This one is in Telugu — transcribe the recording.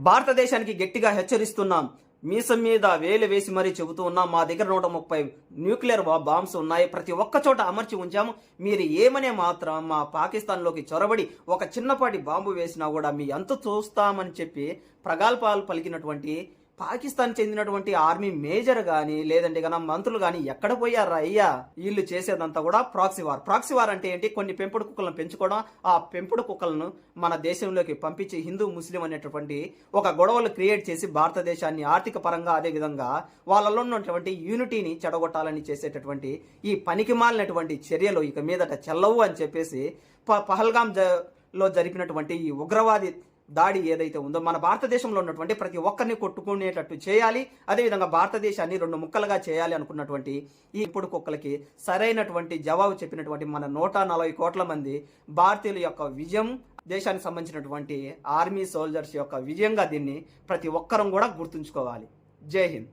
భారతదేశానికి గట్టిగా హెచ్చరిస్తున్నాం. మీసం మీద వేలు వేసి మరీ చెబుతూ ఉన్నాం. మా దగ్గర నూట ముప్పై న్యూక్లియర్ బాంబ్స్ ఉన్నాయి. ప్రతి ఒక్క చోట అమర్చి ఉంచాము. మీరు ఏమనే మాత్రం మా పాకిస్తాన్లోకి చొరబడి ఒక చిన్నపాటి బాంబు వేసినా కూడా మీ అంత చూస్తామని చెప్పి ప్రగల్భాలు పలికినటువంటి పాకిస్తాన్ చెందినటువంటి ఆర్మీ మేజర్ గాని లేదంటే గన మంత్రులు గాని ఎక్కడ పోయారా అయ్యా? వీళ్ళు చేసేదంతా కూడా ప్రాక్సీ వార్. ప్రాక్సీ వార్ అంటే ఏంటి? కొన్ని పెంపుడు కుక్కలను పెంచుకోవడం. ఆ పెంపుడు కుక్కలను మన దేశంలోకి పంపించి హిందూ ముస్లిం అనేటటువంటి ఒక గొడవలు క్రియేట్ చేసి భారతదేశాన్ని ఆర్థిక పరంగా అదే విధంగా వాళ్ళలో ఉన్నటువంటి యూనిటీని చెడగొట్టాలని చేసేటటువంటి ఈ పనికి మాలినటువంటి చర్యలు ఇక మీదట చెల్లవు అని చెప్పేసి ప- పహల్గాం లో జరిపినటువంటి ఈ ఉగ్రవాది దాడి ఏదైతే ఉందో మన భారతదేశంలో ఉన్నటువంటి ప్రతి ఒక్కరిని కొట్టుకునేటట్టు చేయాలి. అదేవిధంగా భారతదేశాన్ని రెండు ముక్కలుగా చేయాలి అనుకున్నటువంటి ఈ ఇప్పుడు కుక్కలకి సరైనటువంటి జవాబు చెప్పినటువంటి మన నూట నలభై కోట్ల మంది భారతీయుల యొక్క విజయం దేశానికి సంబంధించినటువంటి ఆర్మీ సోల్జర్స్ యొక్క విజయంగా దీన్ని ప్రతి ఒక్కరం కూడా గుర్తుంచుకోవాలి. జై హింద్.